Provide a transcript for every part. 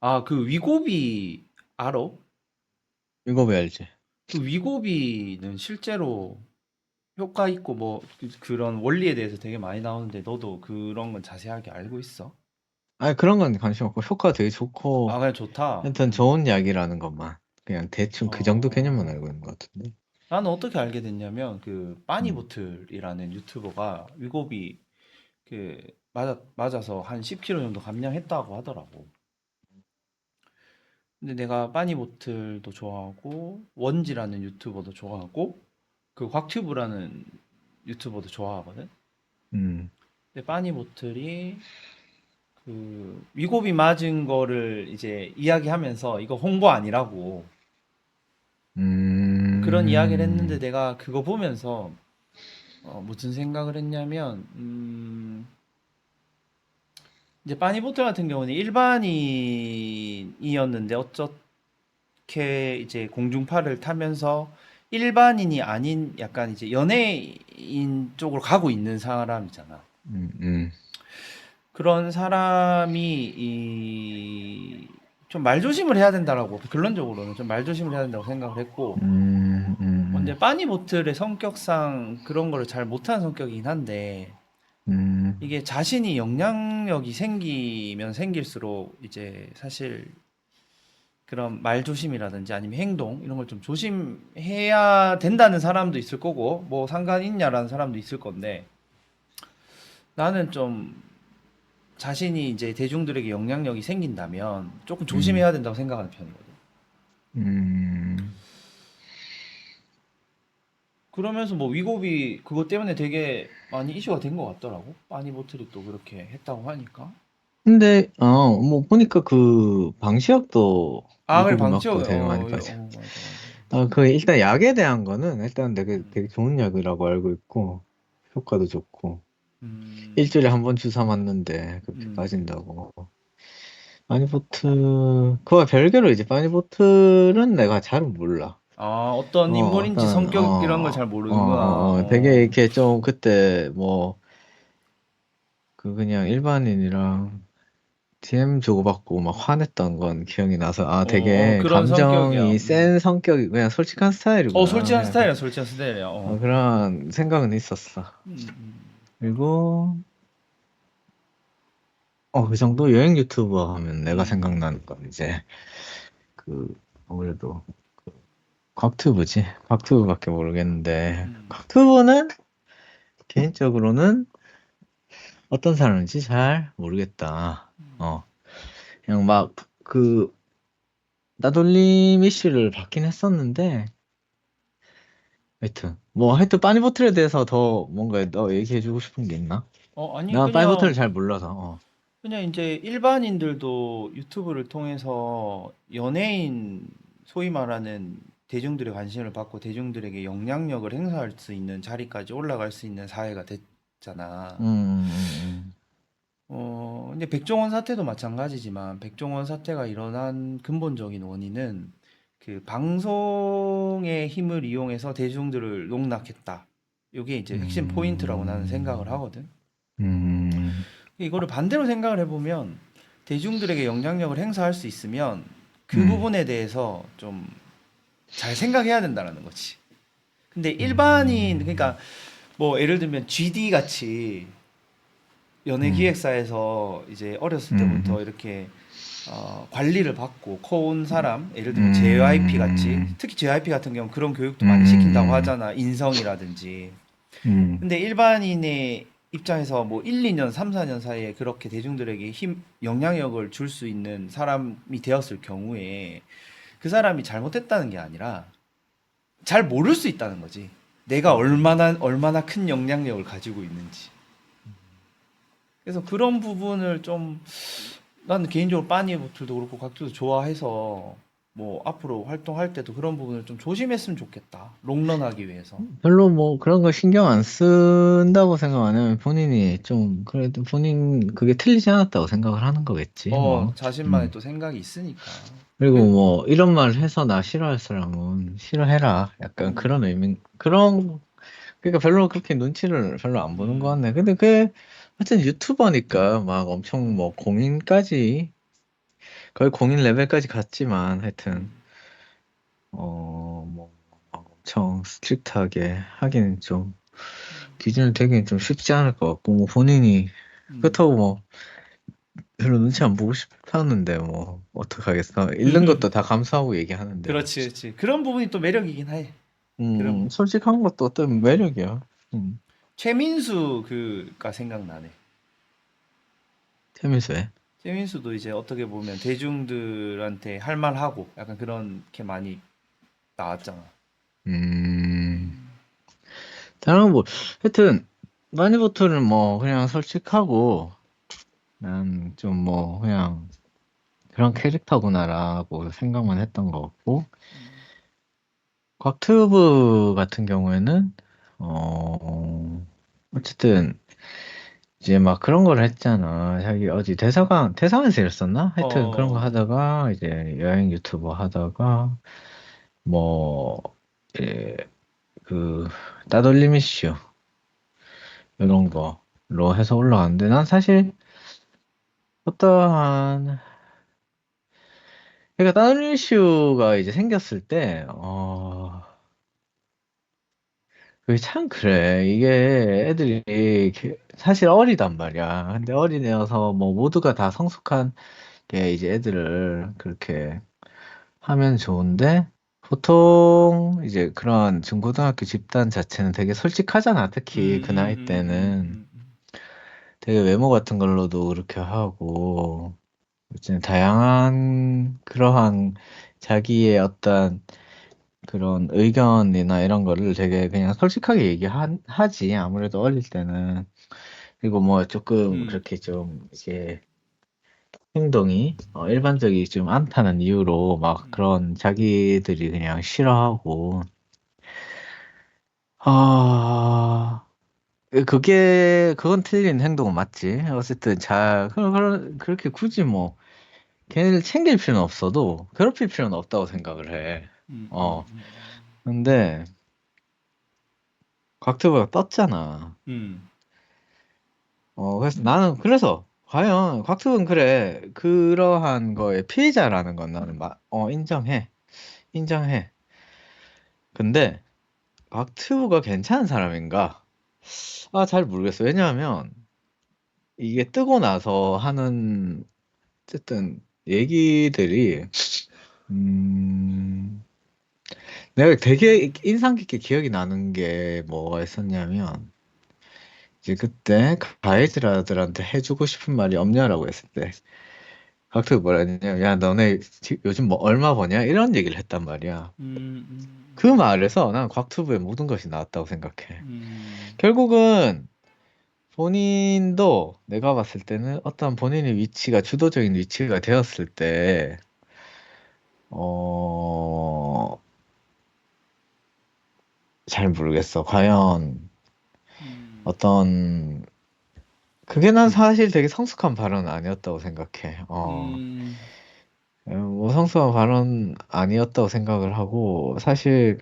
아, 그 위고비 알아? 이거 왜 알지? 그 위고비는 실제로 효과 있고 뭐 그- 그런 원리에 대해서 되게 많이 나오는데 너도 그런 건 자세하게 알고 있어? 아니 그런 건 관심 없고 효과 되게 좋고 아, 그냥 좋다. 하여튼 좋은 약이라는 것만 그냥 대충 그 정도 어. 개념만 알고 있는 것 같은데. 나는 어떻게 알게 됐냐면 그 음. 빠니보틀이라는 유튜버가 위고비 그 맞아 맞아서 한 10kg 정도 감량했다고 하더라고. 근데 내가 빠니보틀도 좋아하고 원지라는 유튜버도 좋아하고 그 곽튜브라는 유튜버도 좋아하거든. 음. 근데 빠니보틀이 그 위고비 맞은 거를 이제 이야기하면서 이거 홍보 아니라고 음. 그런 이야기를 했는데 내가 그거 보면서 어, 무슨 생각을 했냐면 음, 이제 빠니보틀 같은 경우는 일반인이었는데 어떻게 이제 공중파를 타면서 일반인이 아닌 약간 이제 연예인 쪽으로 가고 있는 사람이잖아. 음, 음. 그런 사람이 이 좀 말조심을 해야 된다라고 결론적으로는 좀 말조심을 해야 된다고 생각을 했고 음, 음, 근데 빠니보틀의 성격상 그런 거를 잘 못하는 성격이긴 한데 음. 이게 자신이 영향력이 생기면 생길수록 이제 사실 그런 말 조심이라든지 아니면 행동 이런 걸 좀 조심해야 된다는 사람도 있을 거고 뭐 상관 있냐라는 사람도 있을 건데 나는 좀 자신이 이제 대중들에게 영향력이 생긴다면 조금 조심해야 된다고 생각하는 편이거든. 음. 그러면서 뭐 위고비 그것 때문에 되게 많이 이슈가 된 것 같더라고. 빠니보틀이 또 그렇게 했다고 하니까. 근데 어, 뭐 보니까 그 방시혁도 아, 그래 미국인 방치혁 맞고 되게 많이 어, 빠져. 어, 맞아, 맞아. 아, 그 일단 약에 대한 거는 일단 되게 음. 되게 좋은 약이라고 알고 있고 효과도 좋고 음, 일주일에 한 번 주사 맞는데 그렇게 음. 빠진다고. 빠니보틀 그와 별개로 이제 빠니보틀은 내가 잘 몰라. 아 어떤 어, 인물인지 어떤, 성격 어, 이런 걸잘 어, 모르는구나. 어, 어, 되게 이렇게 좀 그때 뭐 그 그냥 일반인이랑 DM 주고받고 막 화냈던 건 기억이 나서 아 되게 어, 그런 감정이 성격이야. 센 성격이 그냥 솔직한 스타일이구나. 어 솔직한 그냥 스타일이야, 솔직한 스타일이야. 어, 어. 그런 생각은 있었어. 음, 음. 그리고 어, 그 정도 여행 유튜버 하면 내가 음. 생각나는 건 이제 그 아무래도 그 곽튜브지. 곽튜브밖에 모르겠는데 음. 곽튜브는 개인적으로는 어떤 사람인지 잘 모르겠다. 어. 그냥 막 그 나돌림 이슈를 받긴 했었는데 하여튼 뭐 하여튼 빠니보틀에 대해서 더 뭔가 너 얘기해주고 싶은 게 있나? 어 아니 나 빠니보틀을 잘 몰라서 어. 그냥 이제 일반인들도 유튜브를 통해서 연예인 소위 말하는 대중들의 관심을 받고 대중들에게 영향력을 행사할 수 있는 자리까지 올라갈 수 있는 사회가 됐잖아. 음, 음, 음, 어, 근데 백종원 사태도 마찬가지지만 백종원 사태가 일어난 근본적인 원인은 그 방송의 힘을 이용해서 대중들을 농락했다. 이게 이제 핵심 음. 포인트라고 나는 생각을 하거든. 음, 음, 이거를 반대로 생각을 해보면 대중들에게 영향력을 행사할 수 있으면 그 음. 부분에 대해서 좀 잘 생각해야 된다는 거지. 근데 일반인 그러니까 뭐 예를 들면 GD 같이 연예 음. 기획사에서 이제 어렸을 음, 때부터 음. 이렇게 어, 관리를 받고 커온 사람, 예를 들면 음. JYP 같이 특히 JYP 같은 경우 는 그런 교육도 많이 음. 시킨다고 하잖아. 인성이라든지. 음. 근데 일반인의 입장에서 뭐 1, 2년, 3, 4년 사이에 그렇게 대중들에게 힘, 영향력을 줄 수 있는 사람이 되었을 경우에 그 사람이 잘못했다는 게 아니라 잘 모를 수 있다는 거지. 내가 얼마나 얼마나 큰 영향력을 가지고 있는지. 그래서 그런 부분을 좀 나는 개인적으로 빠니보틀도 그렇고 각도도 좋아해서 뭐 앞으로 활동할 때도 그런 부분을 좀 조심했으면 좋겠다. 롱런하기 위해서. 별로 뭐 그런 거 신경 안 쓴다고 생각 안 하면 본인이 좀 그래도 본인 그게 틀리지 않았다고 생각을 하는 거겠지. 어, 뭐. 자신만의 음. 또 생각이 있으니까. 그리고 뭐 이런 말 해서 나 싫어할 사람은 싫어해라. 약간 음. 그런 의미 그런 그러니까 별로 그렇게 눈치를 별로 안 보는 음. 것 같네. 근데 그 하여튼 유튜버니까 막 엄청 뭐 공인까지 거의 공인 레벨까지 갔지만 하여튼 음. 어뭐 엄청 스트릭트하게 하기는 좀 기준을 되기는 좀 쉽지 않을 것 같고 뭐 본인이 음. 그렇다고 뭐 별로 눈치 안 보고 싶었는데 뭐 어떡하겠어 잃는 것도 다 감수하고 얘기하는데 그렇지, 그렇지. 그런 부분이 또 매력이긴 해. 음, 그럼. 솔직한 것도 어떤 매력이야 음. 최민수 그가 생각나네. 재밌어요 최민수도 이제 어떻게 보면 대중들한테 할 말하고 약간 그렇게 많이 나왔잖아. 음 다른 뭐 하여튼 마니보트는 뭐 그냥 솔직하고 난 좀 뭐 그냥 그런 캐릭터구나라고 생각만 했던 것 같고 곽튜브 같은 경우에는 어 어쨌든 이제 막 그런 걸 했잖아. 자기 어디 대사관 대사관에서 일었었나? 하여튼 그런 거 어. 하다가 이제 여행 유튜버 하다가 뭐 예, 그 따돌림 이슈 이런 거로 해서 올라갔는데 난 사실 어떠한 그러니까 따돌림 이슈가 이제 생겼을 때 어, 그게 참 그래. 이게 애들이 이렇게 사실 어리단 말이야. 근데 어린애여서 뭐 모두가 다 성숙한 게 이제 애들을 그렇게 하면 좋은데 보통 이제 그런 중고등학교 집단 자체는 되게 솔직하잖아. 특히 그 나이 음, 음, 때는. 음, 음, 되게 외모 같은 걸로도 그렇게 하고 이제 다양한 그러한 자기의 어떤 그런 의견이나 이런 거를 되게 그냥 솔직하게 얘기하지. 아무래도 어릴 때는 그리고 뭐 조금 음. 그렇게 좀 이게 행동이 어, 일반적이 좀 않다는 이유로 막 음. 그런 자기들이 그냥 싫어하고 아 그게 그건 틀린 행동은 맞지 어쨌든 잘 그런 그런 그렇게 굳이 뭐 걔네를 챙길 필요는 없어도 괴롭힐 필요는 없다고 생각을 해. 음, 어 음, 근데 곽튜브가 떴잖아. 음. 어 그래서 나는 그래서 과연 곽튜브는 그래 그러한 거에 피해자라는 건 나는 마, 어 인정해 인정해. 근데 곽튜브가 괜찮은 사람인가? 아, 잘 모르겠어. 왜냐하면 이게 뜨고 나서 하는 어쨌든 얘기들이 음, 내가 되게 인상 깊게 기억이 나는 게 뭐가 있었냐면 이제 그때 가이드라들한테 해주고 싶은 말이 없냐라고 했을 때 곽튜브 뭐라 했냐면 야 너네 지- 요즘 뭐 얼마 버냐? 이런 얘기를 했단 말이야. 음, 음, 그 말에서 난 곽튜브의 모든 것이 나왔다고 생각해. 음. 결국은 본인도 내가 봤을 때는 어떤 본인의 위치가 주도적인 위치가 되었을 때, 어, 잘 모르겠어. 과연 음. 어떤, 그게 난 사실 되게 성숙한 발언은 아니었다고 생각해. 어, 음. 뭐 성숙한 발언 아니었다고 생각을 하고, 사실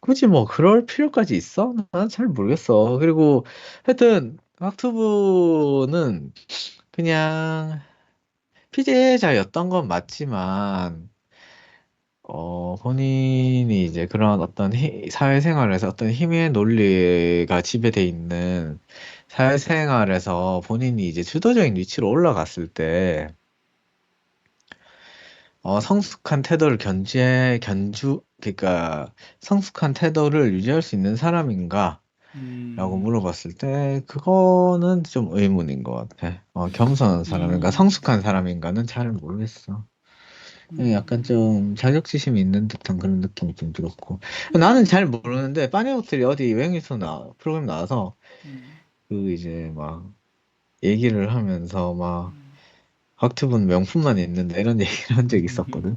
굳이 뭐 그럴 필요까지 있어? 난 잘 모르겠어. 그리고 하여튼 학투부는 그냥 피해자였던 건 맞지만 어 본인이 이제 그런 어떤 히- 사회생활에서 어떤 힘의 논리가 지배돼 있는 사회생활에서 본인이 이제 주도적인 위치로 올라갔을 때 어, 성숙한 태도를 견지해 견주 그러니까 성숙한 태도를 유지할 수 있는 사람인가? 라고 음. 물어봤을 때 그거는 좀 의문인 것 같아. 어, 겸손한 사람인가 음. 성숙한 사람인가는 잘 모르겠어. 음. 약간 좀 자격지심이 있는 듯한 그런 느낌이 좀 들었고 나는 잘 모르는데 빠니호텔이 어디 여행에서 나 프로그램 나와서 음. 그 이제 막 얘기를 하면서 막 음. 곽튜브는 명품만 있는데 이런 얘기를 한 적이 있었거든.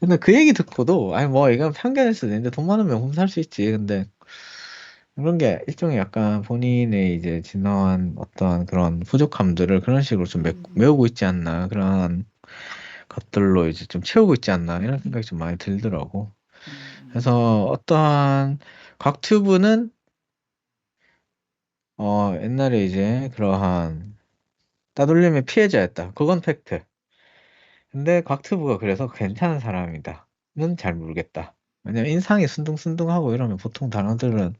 근데 그 얘기 듣고도 아니 뭐 이건 편견일 수도 있는데 돈 많으면 명품 살 수 있지. 근데 그런 게 일종의 약간 본인의 이제 지나온 어떤 그런 부족함들을 그런 식으로 좀 메, 메우고 있지 않나 그런 것들로 이제 좀 채우고 있지 않나 이런 생각이 좀 많이 들더라고. 음. 그래서 어떠한 곽튜브는 어 옛날에 이제 그러한 따돌림의 피해자였다. 그건 팩트. 근데 곽튜브가 그래서 괜찮은 사람이다는 잘 모르겠다. 왜냐면 인상이 순둥순둥하고 이러면 보통 단어들은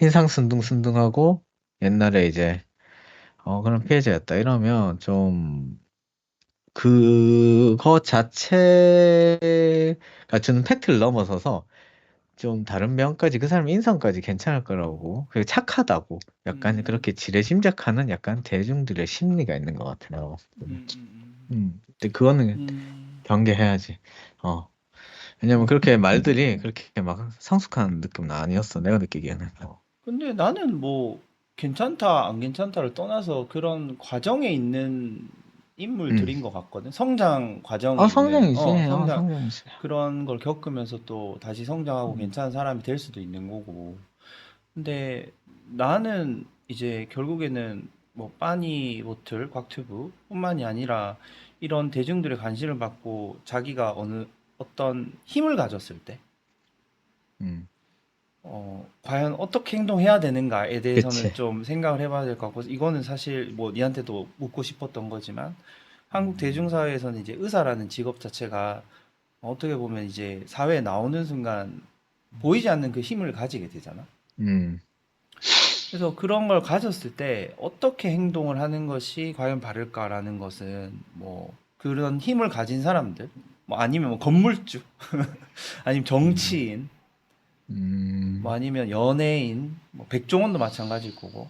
인상 순둥순둥하고 옛날에 이제 어 그런 피해자였다 이러면 좀 그거 자체가 주는 팩트를 넘어서서 좀 다른 면까지 그 사람 인성까지 괜찮을 거라고 그리고 착하다고 약간 음. 그렇게 지레짐작하는 약간 대중들의 심리가 있는 것 같아요. 음, 음, 음, 근데 그거는 음. 경계해야지. 어. 왜냐면 그렇게 말들이 그렇게 막 성숙한 느낌은 아니었어. 내가 느끼기에는. 어. 근데 나는 뭐 괜찮다 안 괜찮다를 떠나서 그런 과정에 있는 인물들인 것 같거든. 성장 과정에 아, 있는 성장이지. 어, 아, 성장 성장이지. 그런 걸 겪으면서 또 다시 성장하고 음. 괜찮은 사람이 될 수도 있는 거고. 근데 나는 이제 결국에는 뭐 빠니 보틀, 곽튜브뿐만이 아니라 이런 대중들의 관심을 받고 자기가 어느 어떤 힘을 가졌을 때 음. 어, 과연 어떻게 행동해야 되는가에 대해서는 그치. 좀 생각을 해 봐야 될 것 같고, 이거는 사실 뭐 니한테도 묻고 싶었던 거지만, 한국 대중사회에서는 이제 의사라는 직업 자체가 어떻게 보면 이제 사회에 나오는 순간 보이지 않는 그 힘을 가지게 되잖아. 음. 그래서 그런 걸 가졌을 때 어떻게 행동을 하는 것이 과연 바를까라는 것은 뭐 그런 힘을 가진 사람들, 뭐 아니면 뭐 건물주, 아니면 정치인, 음. 뭐 아니면 연예인, 뭐 백종원도 마찬가지일 거고.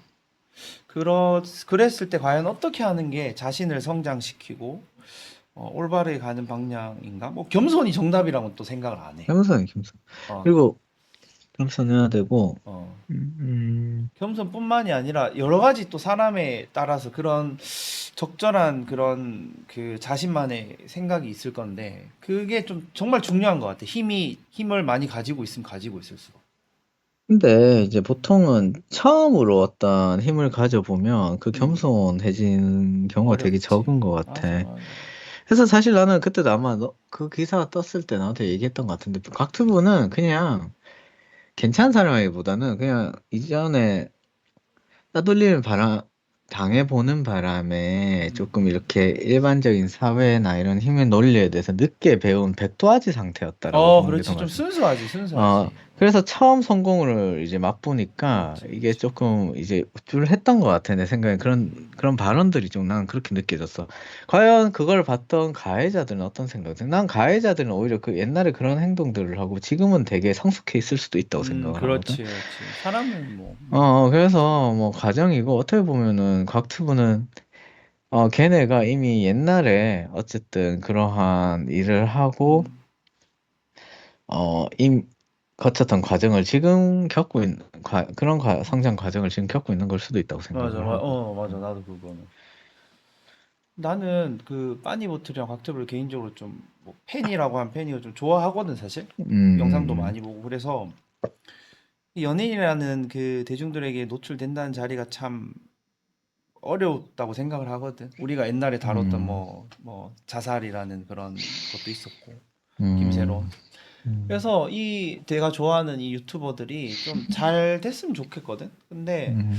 그러, 그랬을 때 과연 어떻게 하는 게 자신을 성장시키고 어, 올바르게 가는 방향인가? 뭐 겸손이 정답이라고 또 생각을 안 해. 겸손이 겸손. 어, 그리고 겸손 해야 되고, 어. 음, 음. 겸손뿐만이 아니라 여러 가지 또 사람에 따라서 그런 적절한 그런 그 자신만의 생각이 있을 건데 그게 좀 정말 중요한 것 같아. 힘이 힘을 많이 가지고 있으면 가지고 있을수록. 근데 이제 보통은 처음으로 어떤 힘을 가져보면 그 음. 겸손해지는 경우가 되게 어렵지. 적은 것 같아. 맞아, 맞아. 그래서 사실 나는 그때도 아마 너, 그 기사가 떴을 때 나한테 얘기했던 것 같은데 곽튜브는 그냥 괜찮은 사람이기보다는 그냥 이전에 따돌림을 바라, 당해보는 바람에 음. 조금 이렇게 일반적인 사회나 이런 힘의 논리에 대해서 늦게 배운 백도아지 상태였다라고 어, 보는 게 그렇지. 더 좀. 순수하지, 순수하지. 어, 그래서 처음 성공을 이제 맛보니까 그렇지, 이게 그렇지. 조금 이제 우쭐 했던 것 같아. 내 생각에 그런 그런 발언들이 좀 나는 그렇게 느껴졌어. 과연 그걸 봤던 가해자들은 어떤 생각이? 난 가해자들은 오히려 그 옛날에 그런 행동들을 하고 지금은 되게 성숙해 있을 수도 있다고 음, 생각을 그렇지, 하거든. 그렇지. 사람은 뭐, 어, 어, 그래서 뭐 가정이고 어떻게 보면은 곽튜브는 어 걔네가 이미 옛날에 어쨌든 그러한 일을 하고 음, 어, 임, 거쳤던 과정을 지금 겪고 있는, 과, 그런 과, 성장 과정을 지금 겪고 있는 걸 수도 있다고 맞아, 생각을 맞아, 하고. 어, 맞아. 나도 그거는. 나는 그 빠니보틀이랑 곽튜브를 개인적으로 좀뭐 팬이라고 한 팬이고 좀 좋아하거든, 사실. 음, 영상도 음, 많이 보고 그래서 이 연예인이라는 그 대중들에게 노출된다는 자리가 참 어려웠다고 생각을 하거든. 우리가 옛날에 다뤘던 음, 뭐, 뭐 자살이라는 그런 것도 있었고, 음. 음, 그래서 이 내가 좋아하는 이 유튜버들이 좀 잘 됐으면 좋겠거든. 근데 음,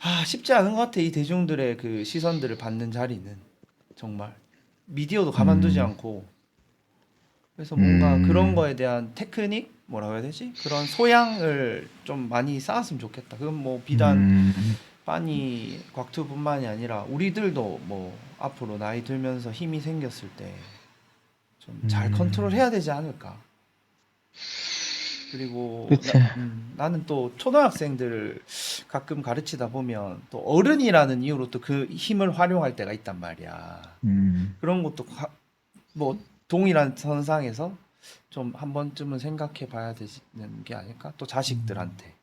아 쉽지 않은 것 같아. 이 대중들의 그 시선들을 받는 자리는 정말 미디어도 가만두지 음, 않고 그래서 뭔가 그런 음, 거에 대한 테크닉 뭐라고 해야 되지? 그런 소양을 좀 많이 쌓았으면 좋겠다. 그건 뭐 비단 음, 빠니 곽투뿐만이 아니라 우리들도 뭐 앞으로 나이 들면서 힘이 생겼을 때 좀 잘 음. 컨트롤해야 되지 않을까. 그리고 그치. 나, 음, 나는 또 초등학생들을 가끔 가르치다 보면 또 어른이라는 이유로 또 그 힘을 활용할 때가 있단 말이야. 음, 그런 것도 가- 뭐 동일한 선상에서 좀 한 번쯤은 생각해 봐야 되는 게 아닐까? 또 자식들한테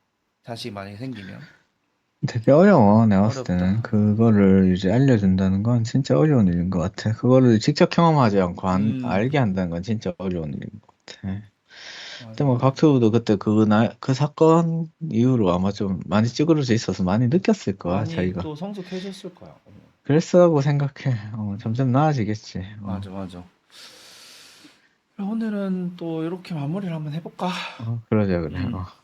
자식 만약에 생기면 되게 어려워. 내가 봤을 때는. 어렵다. 그거를 이제 알려준다는 건 진짜 어려운 일인 것 같아. 그거를 직접 경험하지 않고 안, 음, 알게 한다는 건 진짜 어려운 일인 것 같아. 근데 뭐 맞아. 곽튜브도 그때 그, 나, 그 사건 이후로 아마 좀 많이 찌그러져 있어서 많이 느꼈을 거야, 많이 자기가. 또 성숙해졌을 거야. 어, 그랬어라고 생각해. 어, 점점 나아지겠지. 어, 맞아, 맞아. 그럼 오늘은 또 이렇게 마무리를 한번 해볼까? 어, 그러자, 그래. 음. 어.